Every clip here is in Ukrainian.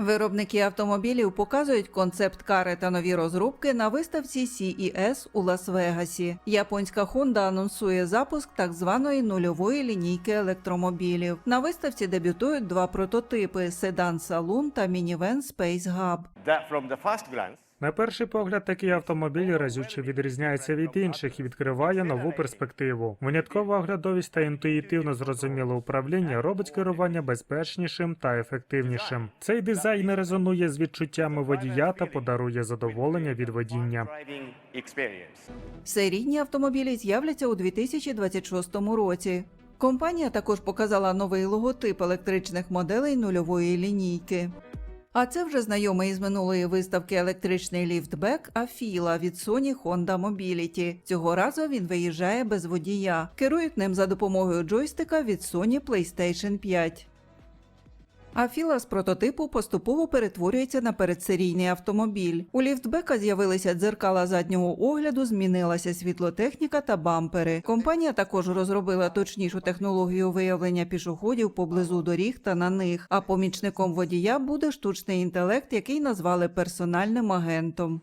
Виробники автомобілів показують концепт-кари та нові розробки на виставці CES у Лас-Вегасі. Японська Honda анонсує запуск так званої нульової лінійки електромобілів. На виставці дебютують два прототипи: седан Салун та мінівен Space Hub. На перший погляд, такий автомобіль разюче відрізняється від інших і відкриває нову перспективу. Виняткова оглядовість та інтуїтивно зрозуміле управління робить керування безпечнішим та ефективнішим. Цей дизайн резонує з відчуттями водія та подарує задоволення від водіння. Серійні автомобілі з'являться у 2026 році. Компанія також показала новий логотип електричних моделей нульової лінійки. А це вже знайомий із минулої виставки електричний ліфтбек Афіла від Sony Honda Mobility. Цього разу він виїжджає без водія. Керують ним за допомогою джойстика від Sony PlayStation 5. Афіла з прототипу поступово перетворюється на передсерійний автомобіль. У ліфтбека з'явилися дзеркала заднього огляду, змінилася світлотехніка та бампери. Компанія також розробила точнішу технологію виявлення пішоходів поблизу доріг та на них. А помічником водія буде штучний інтелект, який назвали персональним агентом.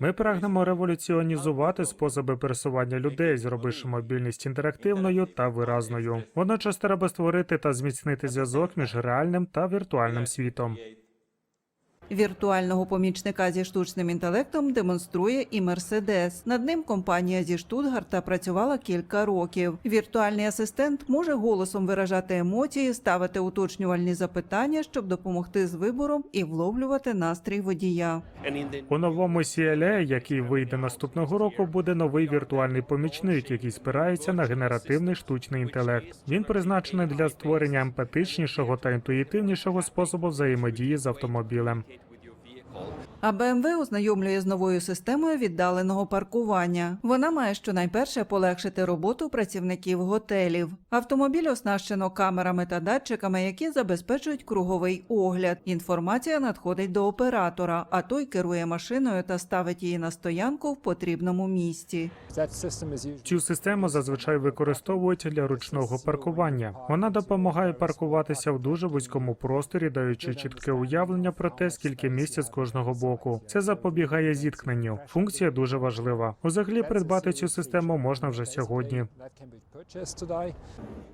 Ми прагнемо революціонізувати способи пересування людей, зробивши мобільність інтерактивною та виразною. Водночас треба створити та зміцнити зв'язок між реальним та віртуальним світом. Віртуального помічника зі штучним інтелектом демонструє і Мерседес. Над ним компанія зі Штутгарта працювала кілька років. Віртуальний асистент може голосом виражати емоції, ставити уточнювальні запитання, щоб допомогти з вибором і вловлювати настрій водія. У новому CLA, який вийде наступного року, буде новий віртуальний помічник, який спирається на генеративний штучний інтелект. Він призначений для створення емпатичнішого та інтуїтивнішого способу взаємодії з автомобілем. call А BMW ознайомлює з новою системою віддаленого паркування. Вона має щонайперше полегшити роботу працівників готелів. Автомобіль оснащено камерами та датчиками, які забезпечують круговий огляд. Інформація надходить до оператора, а той керує машиною та ставить її на стоянку в потрібному місці. Цю систему зазвичай використовують для ручного паркування. Вона допомагає паркуватися в дуже вузькому просторі, даючи чітке уявлення про те, скільки місця з кожного боку. Це запобігає зіткненню. Функція дуже важлива. Взагалі придбати цю систему можна вже сьогодні.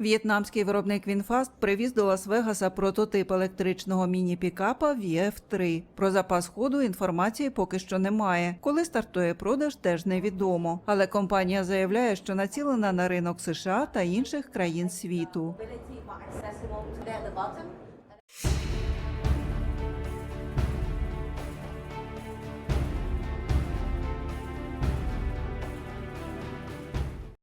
В'єтнамський виробник Вінфаст привіз до Лас-Вегаса прототип електричного міні-пікапа VF3. Про запас ходу інформації поки що немає. Коли стартує продаж, теж невідомо. Але компанія заявляє, що націлена на ринок США та інших країн світу.